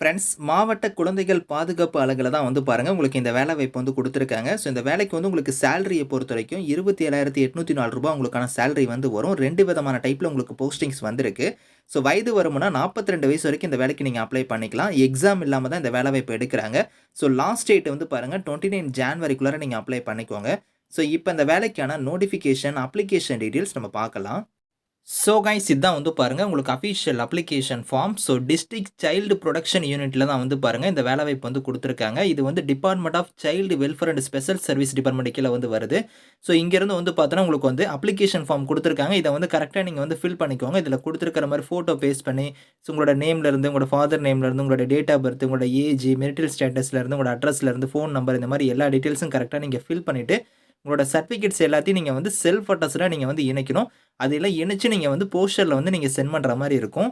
Friends மாவட்ட குழந்தைகள் பாதுகாப்பு அலகில் தான் வந்து பாருங்கள் உங்களுக்கு இந்த வேலை வாய்ப்பு வந்து கொடுத்துருக்காங்க. ஸோ இந்த வேலைக்கு வந்து உங்களுக்கு சேலரியை பொறுத்த வரைக்கும் இருபத்தி ஏழாயிரத்தி எட்நூற்றி நாலு ரூபா உங்களுக்கான சேலரி வந்து வரும். ரெண்டு விதமான டைப்பில் உங்களுக்கு போஸ்டிங்ஸ் வந்திருக்கு. ஸோ வயது வரும்னா நாற்பத்தி ரெண்டு வயசு வரைக்கும் இந்த வேலைக்கு நீங்கள் அப்ளை பண்ணிக்கலாம். எக்ஸாம் இல்லாமல் தான் இந்த வேலை வாய்ப்பு எடுக்கிறாங்க. ஸோ லாஸ்ட் டேட் வந்து பாருங்கள் டுவெண்ட்டி நைன் ஜான்வரிக்குள்ளார நீங்கள் அப்ளை பண்ணிக்கோங்க. ஸோ இப்போ இந்த வேலைக்கான நோட்டிஃபிகேஷன் அப்ளிகேஷன் டீட்டெயில்ஸ் நம்ம பார்க்கலாம். ஸோ கைஸ் இதுதான் வந்து பாருங்கள் உங்களுக்கு official application form so district child protection யூனிட்டில் தான் வந்து பாருங்கள் இந்த வேலைவாய்ப்பு வந்து கொடுத்துருக்காங்க. இது வந்து department of child welfare and special service department கீழே வந்து வருது. ஸோ இங்கேருந்து வந்து பார்த்தோன்னா உங்களுக்கு வந்து அப்ளிகேஷன் ஃபார்ம் கொடுத்துருக்காங்க. இதை வந்து கரெக்டாக நீங்கள் வந்து ஃபில் பண்ணிக்கோங்க. இதில் கொடுத்துருக்கிற மாதிரி ஃபோட்டோ பேஸ் பண்ணி ஸோ உங்களோட நேம்லேருந்து உங்களோட ஃபாதர் நேம்லேருந்து உங்களோட டேட் ஆஃப் பர்த் உங்களோட ஏஜ் மெரிட்டல் ஸ்டேட்டஸ்லேருந்து உங்களோட அட்ரஸ்லேருந்து ஃபோன் நம்பர் இந்த மாதிரி எல்லா டீட்டெயில்ஸும் கரெக்டாக நீங்கள் ஃபில் பண்ணிவிட்டு உங்களோட சர்டிஃபிகேட்ஸ் எல்லாத்தையும் நீங்கள் வந்து செல்ஃப் அட்டஸ்டாக நீங்கள் வந்து இணைக்கணும். அதெல்லாம் இணைச்சு நீங்கள் வந்து போஸ்டரில் வந்து நீங்கள் சென்ட் பண்ணுற மாதிரி இருக்கும்.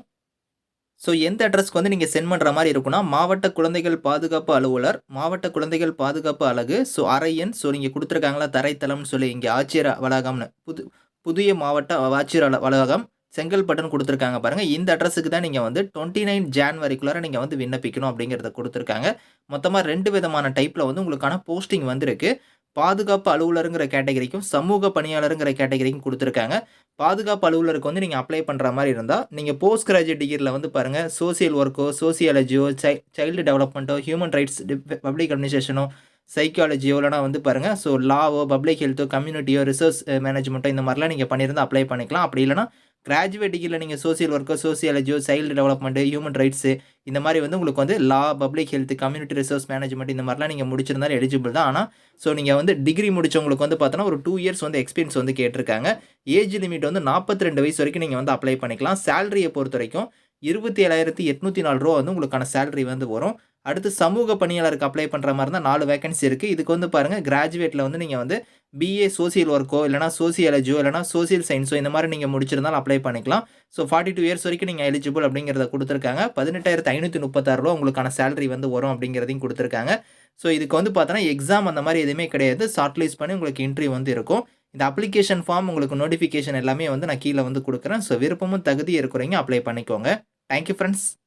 ஸோ எந்த அட்ரஸ்க்கு வந்து நீங்கள் சென்ட் பண்ணுற மாதிரி இருக்குன்னா மாவட்ட குழந்தைகள் பாதுகாப்பு அலுவலர் மாவட்ட குழந்தைகள் பாதுகாப்பு அழகு ஸோ அரையன் ஸோ நீங்கள் கொடுத்துருக்காங்களா தரைத்தளம்னு சொல்லி இங்கே ஆட்சியர் வளாகம்னு. புது புதிய மாவட்ட ஆட்சியர் வளாகம் செங்கல்பட்டுன்னு கொடுத்துருக்காங்க பாருங்கள் இந்த அட்ரஸுக்கு தான் நீங்கள் வந்து டுவெண்ட்டி நைன் ஜான்வரிக்குள்ளார நீங்கள் வந்து விண்ணப்பிக்கணும் அப்படிங்கிறத கொடுத்துருக்காங்க. மொத்தமாக ரெண்டு விதமான டைப்பில் வந்து உங்களுக்கான போஸ்டிங் வந்திருக்கு. பாதுகாப்பு அலுவலருங்கிற கேட்டகரிக்கும் சமூக பணியாளருங்கிற கேட்டகரிக்கும் கொடுத்துருக்காங்க. பாதுகாப்பு அலுவலருக்கு வந்து நீங்கள் அப்ளை பண்ணுற மாதிரி இருந்தால் நீங்கள் போஸ்ட் கிராஜுவேட் டிகிரியில் வந்து பாருங்கள் சோசியல் ஒர்க்கோ சோசியாலஜியோ சை சைல்டு டெவலப்மெண்ட்டோ ஹியூமன் ரைட்ஸ் பப்ளிக் அட்மினிஸ்ட்ரேஷனோ சைக்காலஜியோ இல்லைனா வந்து பாருங்கள் ஸோ லாவோ பப்ளிக் ஹெல்த்தோ கம்யூனிட்டியோ ரிசர்ச் மேனேஜ்மெண்ட்டோ இந்த மாதிரிலாம் நீங்கள் பண்ணியிருந்தால் அப்ளை பண்ணிக்கலாம். அப்படி இல்லைனா கிராஜுவேட் டிகிரியில் நீங்கள் சோசியல் ஒர்க்கோ சோசியாலஜியோ சைல்டு டெவலப்மெண்ட்டு ஹியூமன் ரைட்ஸு இந்த மாதிரி வந்து உங்களுக்கு வந்து law public health community resource management இந்த மாதிரிலாம் நீங்கள் முடிச்சிருந்தாலும் எலிஜிபிள் தான். ஆனால் ஸோ நீங்கள் வந்து டிகிரி முடிச்சவங்களுக்கு வந்து பார்த்தோன்னா ஒரு டூ இயர்ஸ் வந்து எக்ஸ்பீரியன்ஸ் வந்து கேட்டிருக்காங்க. ஏஜ் லிமிட் வந்து நாற்பத்தி ரெண்டு வயசு வரைக்கும் நீங்கள் வந்து அப்ளை பண்ணிக்கலாம். சேலரியை பொறுத்த வரைக்கும் இருபத்தி ஏழாயிரத்தி எட்நூற்றி நாலு ரூபா வந்து உங்களுக்கான சேலரி வந்து வரும். அடுத்து சமூக பணியாளருக்கு அப்ளை பண்ணுற மாதிரி இருந்தால் நாலு வேகன்சி இருக்குது இதுக்கு வந்து பாருங்கள் கிராஜுவேட்டில் வந்து நீங்கள் வந்து பிஏ சோசியல் ஒர்க்கோ இல்லைனா சோசியாலஜியோ இல்லைனா சோசியல் சயின்ஸோ இந்த மாதிரி நீங்கள் முடிச்சிருந்தாலும் அப்ளை பண்ணிக்கலாம். ஸோ ஃபார்ட்டி டூ இயர்ஸ் வரைக்கும் நீங்கள் எலிஜிபிள் அப்படிங்கிறத கொடுத்துருக்காங்க. பதினெட்டாயிரத்து ஐநூற்றி முப்பத்தாறு ரூபா உங்களுக்கான சேலரி வந்து வரும் அப்படிங்கிறதையும் கொடுத்துருக்காங்க. ஸோ இதுக்கு வந்து பார்த்தோன்னா எக்ஸாம் அந்த மாதிரி எதுவுமே கிடையாது. ஷார்ட்லிஸ்ட் பண்ணி உங்களுக்கு இன்டர்வியூ வந்து இருக்கும். இந்த அப்ளிகேஷன் ஃபார்ம் உங்களுக்கு நோட்டிஃபிகேஷன் எல்லாமே வந்து நான் கீழே வந்து கொடுக்குறேன். ஸோ விருப்பமும் தகுதி இருக்கிறீங்க அப்ளை பண்ணிக்கோங்க. Thank you friends